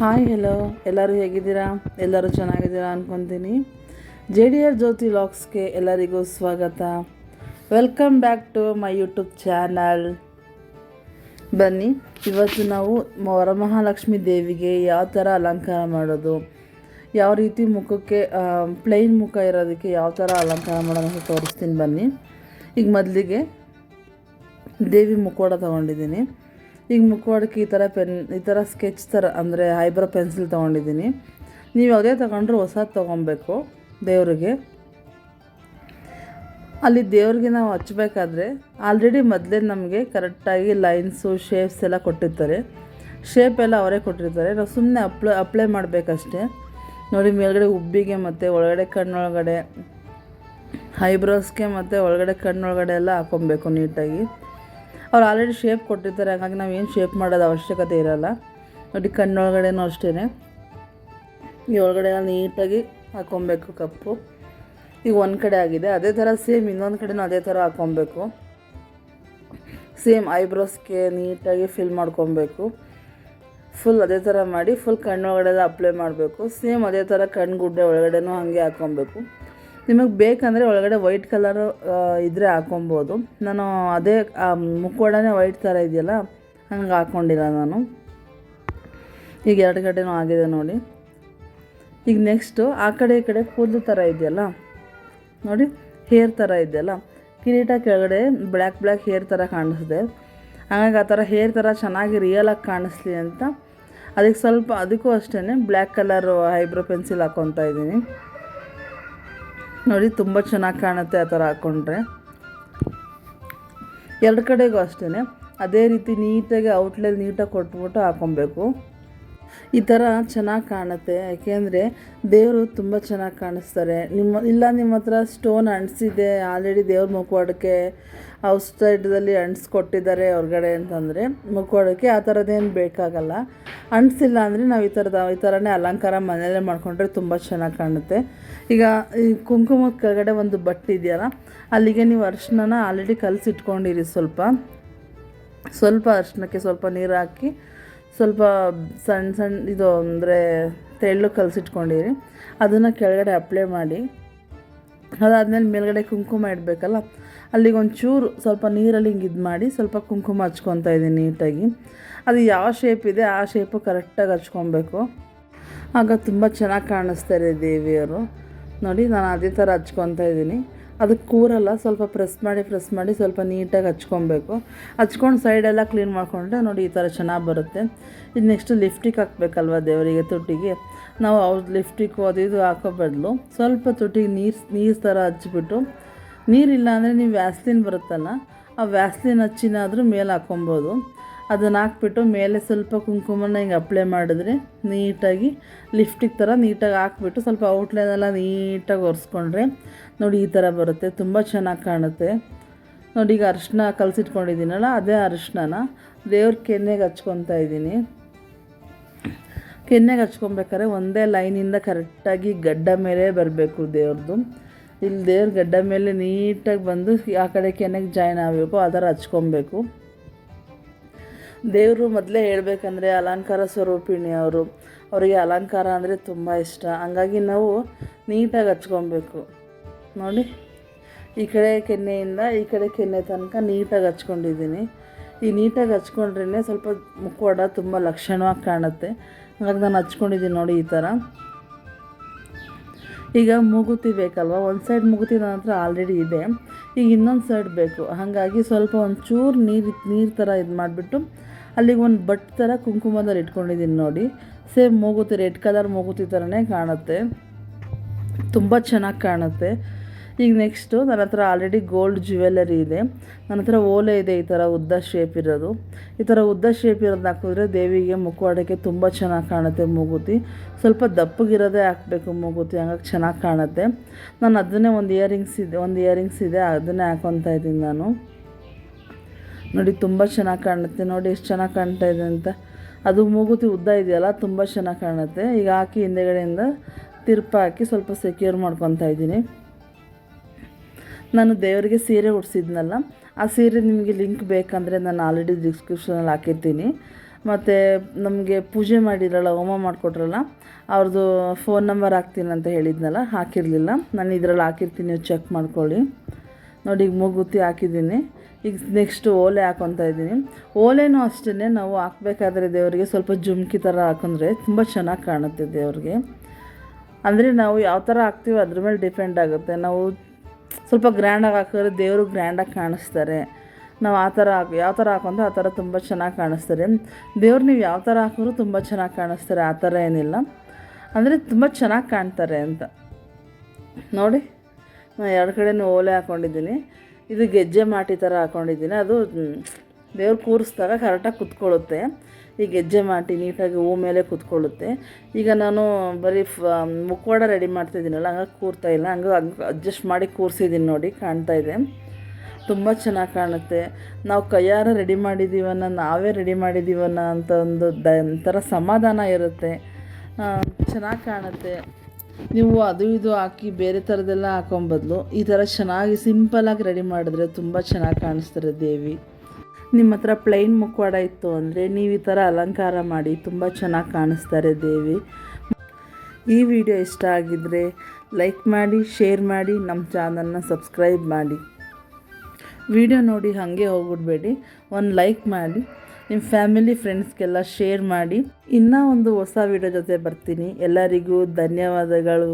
Hi hello ಎಲ್ಲರೂ ಹೇಗಿದ್ದೀರಾ? ಎಲ್ಲರೂ ಚೆನ್ನಾಗಿದ್ದೀರಾ ಅಂದ್ಕೊತೀನಿ ಜೆ ಡಿ ಆರ್ ಜ್ಯೋತಿ ಲಾಕ್ಸ್ಗೆ ಎಲ್ಲರಿಗೂ ಸ್ವಾಗತ. Welcome back to my YouTube channel ಬನ್ನಿ, ಇವತ್ತು ನಾವು ವರಮಹಾಲಕ್ಷ್ಮಿ ದೇವಿಗೆ ಯಾವ ಥರ ಅಲಂಕಾರ ಮಾಡೋದು, ಯಾವ ರೀತಿ ಮುಖಕ್ಕೆ ಪ್ಲೈನ್ ಮುಖ ಇರೋದಕ್ಕೆ ಯಾವ ಥರ ಅಲಂಕಾರ ಮಾಡೋದು ತೋರಿಸ್ತೀನಿ ಬನ್ನಿ. ಈಗ ಮೊದಲಿಗೆ ದೇವಿ ಮುಖೋಡ ತೊಗೊಂಡಿದ್ದೀನಿ. ಈಗ ಮುಖವಾಡಕ್ಕೆ ಈ ಥರ ಪೆನ್, ಈ ಥರ ಸ್ಕೆಚ್ ಥರ, ಅಂದರೆ ಐಬ್ರೋ ಪೆನ್ಸಿಲ್ ತೊಗೊಂಡಿದ್ದೀನಿ. ನೀವು ಯಾವುದೇ ತೊಗೊಂಡ್ರು ಹೊಸದು ತೊಗೊಬೇಕು ದೇವರಿಗೆ. ಅಲ್ಲಿ ದೇವ್ರಿಗೆ ನಾವು ಹಚ್ಚಬೇಕಾದ್ರೆ ಆಲ್ರೆಡಿ ಮೊದಲೇ ನಮಗೆ ಕರೆಕ್ಟಾಗಿ ಲೈನ್ಸು ಶೇಪ್ಸ್ ಎಲ್ಲ ಕೊಟ್ಟಿರ್ತಾರೆ. ಶೇಪ್ ಎಲ್ಲ ಅವರೇ ಕೊಟ್ಟಿರ್ತಾರೆ. ನಾವು ಸುಮ್ಮನೆ ಅಪ್ಲೈ ಅಪ್ಲೈ ಮಾಡಬೇಕಷ್ಟೇ. ನೋಡಿ, ಮೇಲ್ಗಡೆ ಉಬ್ಬಿಗೆ ಮತ್ತು ಒಳಗಡೆ ಕಣ್ಣೊಳಗಡೆ ಐಬ್ರೋಸ್ಗೆ ಮತ್ತು ಒಳಗಡೆ ಕಣ್ಣೊಳಗಡೆ ಎಲ್ಲ ಹಾಕೊಬೇಕು ನೀಟಾಗಿ. ಅವ್ರು ಆಲ್ರೆಡಿ ಶೇಪ್ ಕೊಟ್ಟಿರ್ತಾರೆ, ಹಾಗಾಗಿ ನಾವು ಏನು ಶೇಪ್ ಮಾಡೋದು ಅವಶ್ಯಕತೆ ಇರೋಲ್ಲ. ನೋಡಿ, ಕಣ್ಣೊಳಗಡೆನೂ ಅಷ್ಟೇ ಈ ಒಳಗಡೆ ನೀಟಾಗಿ ಹಾಕ್ಕೊಬೇಕು ಕಪ್ಪು. ಈಗ ಒಂದು ಕಡೆ ಆಗಿದೆ, ಅದೇ ಥರ ಸೇಮ್ ಇನ್ನೊಂದು ಕಡೆನೂ ಅದೇ ಥರ ಹಾಕ್ಕೊಬೇಕು ಸೇಮ್ ಐಬ್ರೋಸ್ಗೆ ನೀಟಾಗಿ ಫಿಲ್ ಮಾಡ್ಕೊಬೇಕು. ಫುಲ್ ಅದೇ ಥರ ಮಾಡಿ ಫುಲ್ ಕಣ್ಣೊಳಗಡೆ ಅಪ್ಲೈ ಮಾಡಬೇಕು. ಸೇಮ್ ಅದೇ ಥರ ಕಣ್ಗುಡ್ಡೆ ಒಳಗಡೆನೂ ಹಾಗೆ ಹಾಕ್ಕೊಬೇಕು ನಿಮಗೆ ಬೇಕಂದರೆ ಒಳಗಡೆ ವೈಟ್ ಕಲರು ಇದ್ದರೆ ಹಾಕೊಬೋದು. ನಾನು ಅದೇ ಮುಕ್ಕೋಡನೇ ವೈಟ್ ಥರ ಇದೆಯಲ್ಲ, ಹಂಗೆ ಹಾಕ್ಕೊಂಡಿಲ್ಲ ನಾನು. ಈಗ ಎರಡು ಕಡೆನೂ ಆಗಿದೆ ನೋಡಿ. ಈಗ ನೆಕ್ಸ್ಟು ಆ ಕಡೆ ಈ ಕಡೆ ಕೂದಲು ಥರ ಇದೆಯಲ್ಲ, ನೋಡಿ ಹೇರ್ ಥರ ಇದೆಯಲ್ಲ, ಕಿರೀಟ ಕೆಳಗಡೆ ಬ್ಲ್ಯಾಕ್ ಬ್ಲ್ಯಾಕ್ ಹೇರ್ ಥರ ಕಾಣಿಸಿದೆ ಹಾಗಾಗಿ ಆ ಥರ ಹೇರ್ ಥರ ಚೆನ್ನಾಗಿ ರಿಯಲಾಗಿ ಕಾಣಿಸ್ಲಿ ಅಂತ. ಅದಕ್ಕೆ ಸ್ವಲ್ಪ, ಅದಕ್ಕೂ ಅಷ್ಟೇ ಬ್ಲ್ಯಾಕ್ ಕಲರು ಐಬ್ರೋ ಪೆನ್ಸಿಲ್ ಹಾಕ್ಕೊತಾ ಇದ್ದೀನಿ. ನೋಡಿ, ತುಂಬ ಚೆನ್ನಾಗಿ ಕಾಣುತ್ತೆ ಆ ಥರ ಹಾಕ್ಕೊಂಡ್ರೆ ಎರಡು ಕಡೆಗೂ ಅಷ್ಟೇ ಅದೇ ರೀತಿ ನೀಟಾಗಿ ಔಟ್ಲೈನ್ ನೀಟಾಗಿ ಕೊಟ್ಬಿಟ್ಟು ಹಾಕೊಬೇಕು. ಈ ಥರ ಚೆನ್ನಾಗಿ ಕಾಣುತ್ತೆ. ಯಾಕೆಂದರೆ ದೇವರು ತುಂಬ ಚೆನ್ನಾಗಿ ಕಾಣಿಸ್ತಾರೆ. ನಿಮ್ಮ, ಇಲ್ಲ ನಿಮ್ಮ ಹತ್ರ ಸ್ಟೋನ್ ಅಂಟಿಸಿದೆ ಆಲ್ರೆಡಿ ದೇವ್ರ ಮುಖವಾಡಕ್ಕೆ ಔಟ್ ಸೈಡಲ್ಲಿ ಅಂಟಿಸ್ಕೊಟ್ಟಿದ್ದಾರೆ ಹೊರಗಡೆ ಅಂತಂದರೆ, ಮುಖವಾಡಕ್ಕೆ ಆ ಥರದ್ದೇನು ಬೇಕಾಗಲ್ಲ. ಅಂಟಿಸಿಲ್ಲ ಅಂದರೆ ನಾವು ಈ ಥರದ, ಈ ಥರನೇ ಅಲಂಕಾರ ಮನೆಯಲ್ಲೇ ಮಾಡಿಕೊಂಡ್ರೆ ತುಂಬ ಚೆನ್ನಾಗಿ ಕಾಣುತ್ತೆ. ಈಗ ಈ ಕುಂಕುಮದ ಕೆಳಗಡೆ ಒಂದು ಬಟ್ಟೆ ಇದೆಯಲ್ಲ, ಅಲ್ಲಿಗೆ ನೀವು ಅರಿಶಿನ ಆಲ್ರೆಡಿ ಕಲಸಿಟ್ಕೊಂಡಿರಿ ಸ್ವಲ್ಪ. ಸ್ವಲ್ಪ ಅರ್ಶಿನಕ್ಕೆ ಸ್ವಲ್ಪ ನೀರು ಹಾಕಿ ಸ್ವಲ್ಪ ಸಣ್ಣ ಸಣ್ಣ ಇದು ಅಂದರೆ ತೆಳ್ಳು ಕಲಸಿಟ್ಕೊಂಡಿರಿ. ಅದನ್ನು ಕೆಳಗಡೆ ಅಪ್ಲೈ ಮಾಡಿ. ಅದಾದಮೇಲೆ ಮೇಲ್ಗಡೆ ಕುಂಕುಮ ಇಡಬೇಕಲ್ಲ? ಅಲ್ಲಿಗೆ ಒಂಚೂರು ಸ್ವಲ್ಪ ನೀರಲ್ಲಿ ಹಿಂಗೆ ಇದು ಮಾಡಿ ಸ್ವಲ್ಪ ಕುಂಕುಮ ಹಚ್ಕೊತಾ ಇದ್ದೀನಿ ನೀಟಾಗಿ. ಅದು ಯಾವ ಶೇಪ್ ಇದೆ ಆ ಶೇಪು ಕರೆಕ್ಟಾಗಿ ಹಚ್ಕೊಬೇಕು. ಆಗ ತುಂಬ ಚೆನ್ನಾಗಿ ಕಾಣಿಸ್ತಾರೆ ದೇವಿಯವರು. ನೋಡಿ, ನಾನು ಅದೇ ಥರ ಹಚ್ಕೊತಾ ಇದ್ದೀನಿ. ಅದಕ್ಕೆ ಕೂರಲ್ಲ, ಸ್ವಲ್ಪ ಪ್ರೆಸ್ ಮಾಡಿ ಪ್ರೆಸ್ ಮಾಡಿ ಸ್ವಲ್ಪ ನೀಟಾಗಿ ಹಚ್ಕೊಬೇಕು. ಹಚ್ಕೊಂಡು ಸೈಡೆಲ್ಲ ಕ್ಲೀನ್ ಮಾಡಿಕೊಂಡ್ರೆ ನೋಡಿ ಈ ಥರ ಚೆನ್ನಾಗಿ ಬರುತ್ತೆ. ಇದು ನೆಕ್ಸ್ಟ್ ಲಿಫ್ಟಿಗೆ ಹಾಕ್ಬೇಕಲ್ವ ದೇವರಿಗೆ ತುಟಿಗೆ ನಾವು ಅವ್ರ ಲಿಫ್ಟಿಗೆ ಅದು ಇದು ಹಾಕೋ ಬದಲು ಸ್ವಲ್ಪ ತುಟಿಗೆ ನೀರು ನೀರು ಥರ ಹಚ್ಚಿಬಿಟ್ಟು ನೀರಿಲ್ಲ ಅಂದರೆ ನೀವು ವ್ಯಾಸ್ಲಿನ್ ಬರುತ್ತಲ್ಲ, ಆ ವ್ಯಾಸ್ಲಿನ್ ಹಚ್ಚಿನಾದರೂ ಮೇಲೆ ಹಾಕ್ಕೊಬೋದು. ಅದನ್ನು ಹಾಕ್ಬಿಟ್ಟು ಮೇಲೆ ಸ್ವಲ್ಪ ಕುಂಕುಮನ ಹಿಂಗೆ ಅಪ್ಲೈ ಮಾಡಿದ್ರೆ ನೀಟಾಗಿ ಲಿಫ್ಟಿಗೆ ಥರ ನೀಟಾಗಿ ಹಾಕ್ಬಿಟ್ಟು ಸ್ವಲ್ಪ ಔಟ್ಲೈನೆಲ್ಲ ನೀಟಾಗಿ ಒರೆಸ್ಕೊಂಡ್ರೆ ನೋಡಿ ಈ ಥರ ಬರುತ್ತೆ, ತುಂಬ ಚೆನ್ನಾಗಿ ಕಾಣುತ್ತೆ. ನೋಡಿ ಈಗ ಅರಿಶಿನ ಕಲಸಿಟ್ಕೊಂಡಿದ್ದೀನಲ್ಲ, ಅದೇ ಅರಿಶಿನ ದೇವ್ರ ಕೆನ್ನೆಗೆ ಹಚ್ಕೊತಾ ಇದ್ದೀನಿ. ಕೆನ್ನೆಗೆ ಹಚ್ಕೊಬೇಕಾದ್ರೆ ಒಂದೇ ಲೈನಿಂದ ಕರೆಕ್ಟಾಗಿ ಗಡ್ಡ ಮೇಲೆ ಬರಬೇಕು ದೇವ್ರದ್ದು ಇಲ್ಲಿ ದೇವ್ರ ಗಡ್ಡ ಮೇಲೆ ನೀಟಾಗಿ ಬಂದು ಆ ಕಡೆ ಕೆನ್ನೆಗೆ ಜಾಯ್ನ್ ಆಗಬೇಕು, ಆ ಥರ ಹಚ್ಕೊಬೇಕು. ದೇವರು ಮೊದಲೇ ಹೇಳಬೇಕಂದ್ರೆ ಅಲಂಕಾರ ಸ್ವರೂಪಿಣಿ ಅವರು. ಅವರಿಗೆ ಅಲಂಕಾರ ಅಂದರೆ ತುಂಬ ಇಷ್ಟ. ಹಂಗಾಗಿ ನಾವು ನೀಟಾಗಿ ಹಚ್ಕೊಬೇಕು. ನೋಡಿ, ಈ ಕಡೆ ಕೆನ್ನೆಯಿಂದ ಈ ಕಡೆ ಕೆನ್ನೆ ತನಕ ನೀಟಾಗಿ ಹಚ್ಕೊಂಡಿದ್ದೀನಿ. ಈ ನೀಟಾಗಿ ಹಚ್ಕೊಂಡ್ರೇ ಸ್ವಲ್ಪ ಮುಖವಾಡ ತುಂಬ ಲಕ್ಷಣವಾಗಿ ಕಾಣುತ್ತೆ. ಹಾಗಾಗಿ ನಾನು ಹಚ್ಕೊಂಡಿದ್ದೀನಿ ನೋಡಿ ಈ ಥರ ಈಗ ಮೂಗುತಿ ಬೇಕಲ್ವ ಒಂದು ಸೈಡ್ ಮೂಗುತಿ ನನ್ನ ಹತ್ರ ಆಲ್ರೆಡಿ ಇದೆ. ಈಗ ಇನ್ನೊಂದು ಸೈಡ್ ಬೇಕು. ಹಾಗಾಗಿ ಸ್ವಲ್ಪ ಒಂಚೂರು ನೀರು ನೀರು ಥರ ಇದು ಮಾಡಿಬಿಟ್ಟು ಅಲ್ಲಿಗೆ ಒಂದು ಬಟ್ ಥರ ಕುಂಕುಮದಲ್ಲಿ ಇಟ್ಕೊಂಡಿದ್ದೀನಿ ನೋಡಿ. ಸೇಮ್ ಮೂಗುತಿ, ರೆಡ್ ಕಲರ್ ಮೂಗುತಿ ಥರನೇ ಕಾಣುತ್ತೆ. ತುಂಬ ಚೆನ್ನಾಗಿ ಕಾಣುತ್ತೆ. ಈಗ ನೆಕ್ಸ್ಟು ನನ್ನ ಹತ್ರ ಆಲ್ರೆಡಿ ಗೋಲ್ಡ್ ಜ್ಯುವೆಲರಿ ಇದೆ. ನನ್ನ ಹತ್ರ ಓಲೆ ಇದೆ, ಈ ಥರ ಉದ್ದ ಶೇಪ್ ಇರೋದು. ಈ ಥರ ಉದ್ದ ಶೇಪ್ ಇರೋದು ಹಾಕಿದ್ರೆ ದೇವಿಗೆ ಮುಖವಾಡಕ್ಕೆ ತುಂಬ ಚೆನ್ನಾಗಿ ಕಾಣುತ್ತೆ ಮೂಗುತಿ. ಸ್ವಲ್ಪ ದಪ್ಪಗಿರೋದೇ ಹಾಕಬೇಕು ಮೂಗುತಿ, ಹಂಗಾಗಿ ಚೆನ್ನಾಗಿ ಕಾಣುತ್ತೆ. ನಾನು ಅದನ್ನೇ ಒಂದು ಇಯರಿಂಗ್ಸ್ ಇದೆ, ಒಂದು ಇಯರಿಂಗ್ಸ್ ಇದೆ, ಅದನ್ನೇ ಹಾಕೊತಾ ಇದ್ದೀನಿ ನಾನು. ನೋಡಿ, ತುಂಬ ಚೆನ್ನಾಗಿ ಕಾಣುತ್ತೆ. ನೋಡಿ, ಎಷ್ಟು ಚೆನ್ನಾಗಿ ಕಾಣ್ತಾ ಇದೆ ಅಂತ. ಅದು ಮೂಗುತಿ ಉದ್ದ ಇದೆಯಲ್ಲ, ತುಂಬ ಚೆನ್ನಾಗಿ ಕಾಣುತ್ತೆ. ಈಗ ಹಾಕಿ ಹಿಂದೆಗಡೆಯಿಂದ ತಿರ್ಪ ಹಾಕಿ ಸ್ವಲ್ಪ ಸೆಕ್ಯೂರ್ ಮಾಡ್ಕೊತಾ ಇದ್ದೀನಿ. ನಾನು ದೇವರಿಗೆ ಸೀರೆ ಉಡ್ಸಿದ್ನಲ್ಲ, ಆ ಸೀರೆ ನಿಮಗೆ ಲಿಂಕ್ ಬೇಕಂದರೆ ನಾನು ಆಲ್ರೆಡಿ ಡಿಸ್ಕ್ರಿಪ್ಷನಲ್ಲಿ ಹಾಕಿರ್ತೀನಿ. ಮತ್ತು ನಮಗೆ ಪೂಜೆ ಮಾಡಿರಲ್ಲ, ಹೋಮ ಮಾಡಿಕೊಟ್ರಲ್ಲ, ಅವ್ರದ್ದು ಫೋನ್ ನಂಬರ್ ಹಾಕ್ತೀನಿ ಅಂತ ಹೇಳಿದ್ನಲ್ಲ, ಹಾಕಿರಲಿಲ್ಲ. ನಾನು ಇದರಲ್ಲಿ ಹಾಕಿರ್ತೀನಿ, ನೀವು ಚೆಕ್ ಮಾಡ್ಕೊಳ್ಳಿ. ನೋಡಿ, ಈಗ ಮೂಗುತ್ತಿ ಹಾಕಿದ್ದೀನಿ. ಈಗ ನೆಕ್ಸ್ಟ್ ಓಲೆ ಹಾಕೊತಾ ಇದ್ದೀನಿ. ಓಲೆನೂ ಅಷ್ಟೇ ನಾವು ಹಾಕ್ಬೇಕಾದ್ರೆ ದೇವರಿಗೆ ಸ್ವಲ್ಪ ಜುಮ್ಕಿ ಥರ ಹಾಕೊಂಡ್ರೆ ತುಂಬ ಚೆನ್ನಾಗಿ ಕಾಣುತ್ತೆ ದೇವ್ರಿಗೆ. ಅಂದರೆ ನಾವು ಯಾವ ಥರ ಹಾಕ್ತೀವೋ ಅದ್ರ ಮೇಲೆ ಡಿಪೆಂಡ್ ಆಗುತ್ತೆ. ನಾವು ಸ್ವಲ್ಪ ಗ್ರ್ಯಾಂಡಾಗಿ ಹಾಕಿದ್ರೆ ದೇವರು ಗ್ರ್ಯಾಂಡಾಗಿ ಕಾಣಿಸ್ತಾರೆ. ನಾವು ಆ ಥರ ಹಾಕಿ, ಯಾವ ಥರ ಹಾಕೊಂಡ್ರೆ ಆ ಥರ ತುಂಬ ಚೆನ್ನಾಗಿ ಕಾಣಿಸ್ತಾರೆ. ದೇವ್ರು ನೀವು ಯಾವ ಥರ ಹಾಕಿದ್ರು ತುಂಬ ಚೆನ್ನಾಗಿ ಕಾಣಿಸ್ತಾರೆ, ಆ ಥರ ಏನಿಲ್ಲ. ಅಂದರೆ ತುಂಬ ಚೆನ್ನಾಗಿ ಕಾಣ್ತಾರೆ ಅಂತ. ನೋಡಿ ನಾನು ಎರಡು ಕಡೆನೂ ಓಲೆ ಹಾಕ್ಕೊಂಡಿದ್ದೀನಿ ಇದು ಗೆಜ್ಜೆ ಮಾಟಿ ಥರ ಹಾಕ್ಕೊಂಡಿದ್ದೀನಿ ಅದು ದೇವ್ರು ಕೂರಿಸಿದಾಗ ಕರೆಕ್ಟಾಗಿ ಕುತ್ಕೊಳ್ಳುತ್ತೆ. ಈ ಗೆಜ್ಜೆ ಮಾಟಿ ನೀಟಾಗಿ ಹೂ ಮೇಲೆ ಕೂತ್ಕೊಳ್ಳುತ್ತೆ. ಈಗ ನಾನು ಬರೀ ಫ ಮುಖವಾಡ ರೆಡಿ ಮಾಡ್ತಾಯಿದ್ದೀನಲ್ಲ ಹಂಗಾಗಿ ಕೂರ್ತಾ ಇಲ್ಲ ಹಂಗೆ ಹಂಗೆ ಅಡ್ಜಸ್ಟ್ ಮಾಡಿ ಕೂರಿಸಿದ್ದೀನಿ ನೋಡಿ, ಕಾಣ್ತಾ ಇದೆ. ತುಂಬ ಚೆನ್ನಾಗಿ ಕಾಣುತ್ತೆ. ನಾವು ಕೈಯಾರ ರೆಡಿ ಮಾಡಿದ್ದೀವನ್ನ ನಾವೇ ರೆಡಿ ಮಾಡಿದ್ದೀವನ್ನ ಅಂತ ಒಂದು ದ, ಒಂಥರ ಸಮಾಧಾನ ಇರುತ್ತೆ. ಚೆನ್ನಾಗಿ ಕಾಣುತ್ತೆ. ನೀವು ಅದು ಇದು ಹಾಕಿ ಬೇರೆ ಥರದ್ದೆಲ್ಲ ಹಾಕೊಂಬದ್ಲು, ಈ ಥರ ಚೆನ್ನಾಗಿ ಸಿಂಪಲಾಗಿ ರೆಡಿ ಮಾಡಿದ್ರೆ ತುಂಬ ಚೆನ್ನಾಗಿ ಕಾಣಿಸ್ತಾರೆ ದೇವಿ. ನಿಮ್ಮ ಹತ್ರ ಪ್ಲೈನ್ ಮುಖವಾಡ ಇತ್ತು ಅಂದರೆ ನೀವು ಈ ಥರ ಅಲಂಕಾರ ಮಾಡಿ ತುಂಬ ಚೆನ್ನಾಗಿ ಕಾಣಿಸ್ತಾರೆ ದೇವಿ. ಈ ವಿಡಿಯೋ ಇಷ್ಟ ಆಗಿದ್ದರೆ ಲೈಕ್ ಮಾಡಿ ಶೇರ್ ಮಾಡಿ ನಮ್ಮ ಚಾನಲ್ನ ಸಬ್ಸ್ಕ್ರೈಬ್ ಮಾಡಿ. ವಿಡಿಯೋ ನೋಡಿ ಹಾಗೆ ಹೋಗ್ಬಿಡ್ಬೇಡಿ. ಒಂದು ಲೈಕ್ ಮಾಡಿ ನಿಮ್ಮ ಫ್ಯಾಮಿಲಿ ಫ್ರೆಂಡ್ಸ್ಗೆಲ್ಲ ಶೇರ್ ಮಾಡಿ. ಇನ್ನೂ ಒಂದು ಹೊಸ ವಿಡಿಯೋ ಜೊತೆ ಬರ್ತೀನಿ. ಎಲ್ಲರಿಗೂ ಧನ್ಯವಾದಗಳು.